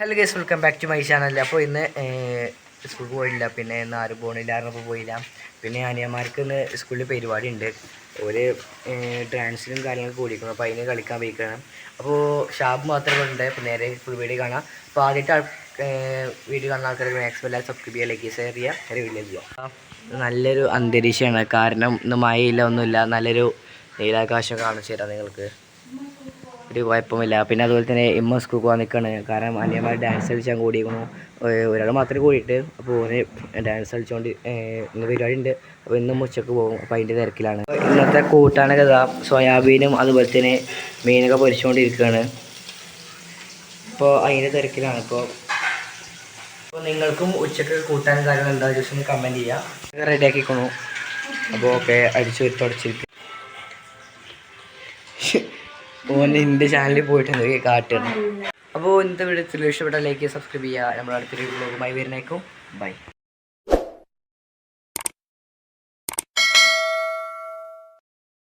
Hello guys welcome back to my channel അപ്പോൾ ഇന്ന് സ്കൂളിൽ പോയില്ല. പിന്നെ ഇന്ന് ആരും പോകണില്ല ആരും പോയില്ല. പിന്നെ അനിയന്മാർക്ക് ഇന്ന് സ്കൂളിൽ പരിപാടി ഉണ്ട് ഒരു ഡാൻസിലും കാര്യങ്ങളൊക്കെ കൂടിയിരിക്കുന്നു. അപ്പോൾ അതിന് കളിക്കാൻ പോയിക്കണം. അപ്പോൾ ഷാബ് മാത്രമേ ഉണ്ട് അപ്പോൾ നേരെ ഫുൾ വീഡിയോ കാണാം. അപ്പോൾ ആദ്യമായിട്ട് വീഡിയോ കാണുന്ന ആൾക്കാർക്ക് മാക്സിമം എല്ലാവരും സബ്സ്ക്രൈബ് ചെയ്യുക ലൈക്ക് ഷെയർ ചെയ്യുക നേരെ വീഡിയോ ചെയ്യാം നല്ലൊരു അന്തരീക്ഷമാണ്. കാരണം ഇന്ന് മഴയില്ല ഒന്നുമില്ല. നല്ലൊരു നീലാകാശം കാണിച്ചു തരാം നിങ്ങൾക്ക്. ഒരു കുഴപ്പമില്ല. പിന്നെ അതുപോലെ തന്നെ ഇമ്മ സ്കൂൾ പോകാൻ നിൽക്കുകയാണ് കാരണം അനിയന്മാർ ഡാൻസ് കളിച്ചാൽ കൂടിയിരിക്കണു ഒരാൾ മാത്രമേ കൂടിയിട്ട് അപ്പോൾ ഓന് ഡാൻസ് കളിച്ചുകൊണ്ട് ഇന്ന് പരിപാടി ഉണ്ട് അപ്പോൾ ഇന്നും ഉച്ചയ്ക്ക് പോകും. അപ്പോൾ അതിന്റെ തിരക്കിലാണ്. ഇന്നത്തെ കൂട്ടാനൊക്കെ ഇതാ സോയാബീനും അതുപോലെ തന്നെ മീനൊക്കെ പൊരിച്ചുകൊണ്ടിരിക്കുകയാണ് ഇപ്പോൾ അതിന്റെ തിരക്കിലാണ് ഇപ്പോൾ അപ്പോൾ നിങ്ങൾക്കും ഉച്ചയ്ക്ക് കൂട്ടാനും കാര്യങ്ങൾ എന്താ? ജസ്റ്റ് ഒന്ന് കമന്റ് ചെയ്യുക റെഡി ആക്കിക്കണു അപ്പോൾ ഓക്കെ അടിച്ചു തുടച്ചിരിക്കും. ഓൻ എന്റെ ചാനലിൽ പോയിട്ട് എന്തൊക്കെ കാട്ടണം അപ്പോൾ ഇന്നത്തെ വീഡിയോ ഇഷ്ടപ്പെട്ട ലൈക്ക് സബ്സ്ക്രൈബ് ചെയ്യുക. നമ്മുടെ അടുത്തൊരു വ്ലോഗുമായി വരുന്നേക്കും. ബൈ